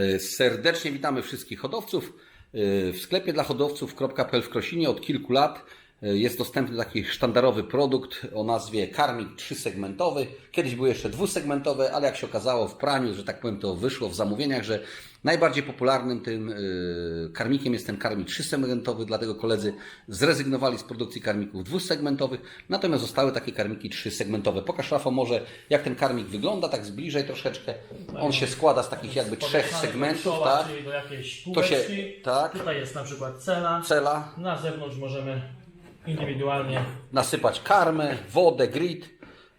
E, Serdecznie witamy wszystkich hodowców. E, W sklepie dla hodowców.pl w Krosinie od kilku lat jest dostępny taki sztandarowy produkt o nazwie karmik trzysegmentowy. Kiedyś był jeszcze dwusegmentowy, ale jak się okazało w praniu, że tak powiem, to wyszło w zamówieniach, że najbardziej popularnym tym e, karmikiem jest ten karmik trzysegmentowy, dlatego koledzy zrezygnowali z produkcji karmików dwusegmentowych, natomiast zostały takie karmiki trzysegmentowe. Pokaż Rafał może jak ten karmik wygląda, tak zbliżej troszeczkę. On się składa z takich jakby trzech segmentów, tak? Czyli do jakiejś To się- tak. Tutaj jest na przykład cela. Cela, Na zewnątrz możemy indywidualnie nasypać karmę, wodę, grit.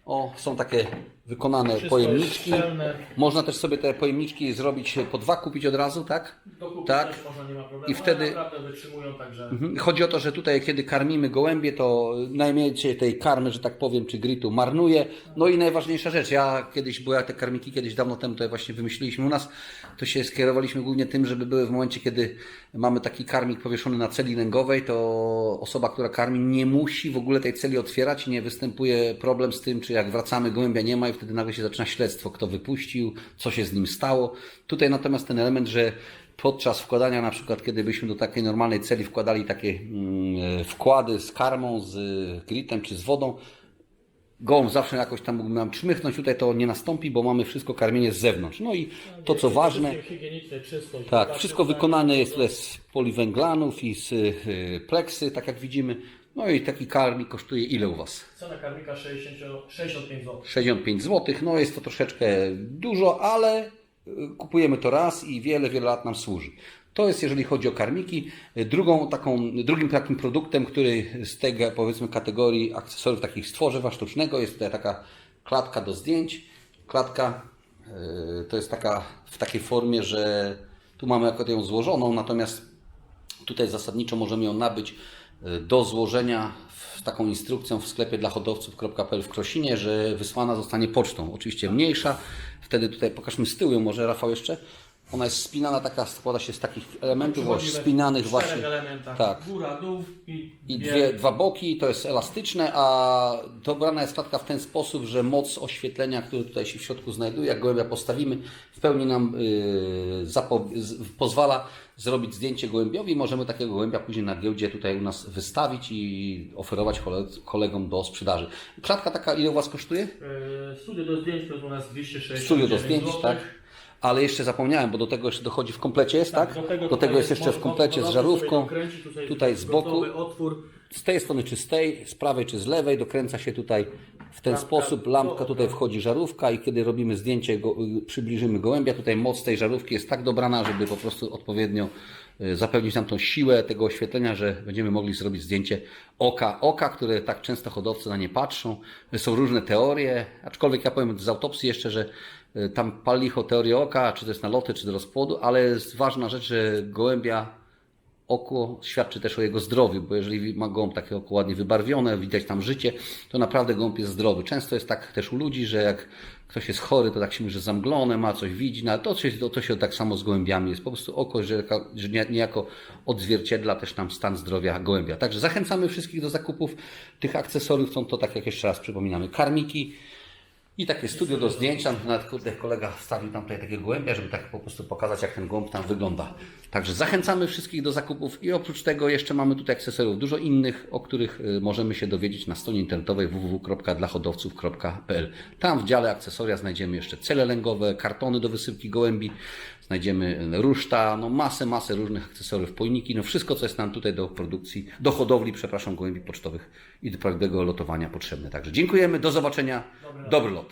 O, są takie wykonane Wszystko pojemniczki. jest szczelne. Można też sobie te pojemniczki zrobić po dwa, kupić od razu, tak? dokupić Tak. też można, nie ma problemu. I wtedy- naprawdę wytrzymują, także Mhm. Chodzi o to, że tutaj, kiedy karmimy gołębie, to najmniej tej karmy, że tak powiem, czy gritu marnuje. No i najważniejsza rzecz, ja kiedyś, bo ja te karmiki kiedyś dawno temu tutaj właśnie wymyśliliśmy u nas, to się skierowaliśmy głównie tym, żeby były w momencie, kiedy mamy taki karmik powieszony na celi lęgowej, to osoba, która karmi, nie musi w ogóle tej celi otwierać i nie występuje problem z tym, czy jak wracamy, gołębia nie ma i wtedy nagle się zaczyna śledztwo, kto wypuścił, co się z nim stało. Tutaj natomiast ten element, że podczas wkładania, na przykład kiedy byśmy do takiej normalnej celi wkładali takie mm, e, wkłady z karmą, z e, gritem czy z wodą, gołąb zawsze jakoś tam mógłby nam czmychnąć, tutaj to nie nastąpi, bo mamy wszystko karmienie z zewnątrz. No i to co ważne, tak, wystarczy wszystko tutaj- wykonane jest tutaj z poliwęglanów i z y, pleksy, tak jak widzimy. No i taki karmik kosztuje ile u Was? Cena karmika 60, 65 zł. 65 zł. No jest to troszeczkę dużo, ale y, kupujemy to raz i wiele, wiele lat nam służy. To jest jeżeli chodzi o karmiki. Drugą taką, drugim takim produktem, który z tej powiedzmy kategorii akcesoriów takich z tworzywa sztucznego jest tutaj taka klatka do zdjęć. Klatka y, to jest taka w takiej formie, że tu mamy akurat ją złożoną, natomiast Tutaj zasadniczo możemy ją nabyć do złożenia z taką instrukcją w sklepie dla hodowców.pl w Krosinie, że wysłana zostanie pocztą. Oczywiście mniejsza. Wtedy tutaj pokażmy z tyłu może Rafał jeszcze. Ona jest spinana, taka składa się z takich elementów właśnie spinanych właśnie. elementach. Tak. Góra, dół i, I dwie- dwa boki, to jest elastyczne, a dobrana jest klatka w ten sposób, że moc oświetlenia, który tutaj się w środku znajduje, jak gołębia postawimy, w pełni nam yy, zapo- z, pozwala zrobić zdjęcie gołębiowi. Możemy takiego gołębia później na giełdzie tutaj u nas wystawić i oferować kole- kolegom do sprzedaży. Klatka taka ile u Was kosztuje? Yy, Studio do zdjęć to jest u nas 260 Studio do zdjęć, tak? Ale jeszcze zapomniałem, bo do tego jeszcze dochodzi w komplecie jest, tak? Do tego, tutaj jest jeszcze w komplecie z żarówką. tutaj, z boku. z tej strony czy z tej, z prawej czy z lewej, dokręca się tutaj w ten Lampka sposób, lampka tutaj wchodzi żarówka i kiedy robimy zdjęcie, go, y, przybliżymy gołębia, tutaj moc tej żarówki jest tak dobrana, żeby po prostu odpowiednio y, zapewnić nam tą siłę tego oświetlenia, że będziemy mogli zrobić zdjęcie oka, oka, które tak często hodowcy na nie patrzą. Są różne teorie, aczkolwiek ja powiem z autopsji jeszcze, że y, tam pal licho teorie oka, czy to jest na loty, czy do rozpłodu, ale jest ważna rzecz, że gołębia oko świadczy też o jego zdrowiu, bo jeżeli ma gołąb takie oko ładnie wybarwione, widać tam życie, to naprawdę gołąb jest zdrowy. Często jest tak też u ludzi, że jak ktoś jest chory, to tak się mówi, że zamglone, ma coś widzi, no ale to się, to, się tak samo z gołębiami jest. Po prostu oko, że, że nie- niejako odzwierciedla też tam stan zdrowia gołębia. Także zachęcamy wszystkich do zakupów tych akcesoriów. Są to, tak jak jeszcze raz przypominamy, karmiki, i takie studio do zdjęć, tam nawet kurde, kolega wstawił tam tutaj takie gołębia, żeby tak po prostu pokazać, jak ten gołąb tam wygląda. Także zachęcamy wszystkich do zakupów i oprócz tego jeszcze mamy tutaj akcesoriów dużo innych, o których y, możemy się dowiedzieć na stronie internetowej www.dlahodowców.pl. Tam w dziale akcesoria znajdziemy jeszcze cele lęgowe, kartony do wysypki gołębi, znajdziemy y, ruszta, no masę, masę różnych akcesoriów, pojniki, no wszystko, co jest nam tutaj do produkcji, do hodowli, przepraszam, gołębi pocztowych i do prawdziwego lotowania potrzebne. Także dziękujemy, do zobaczenia, dobry lot.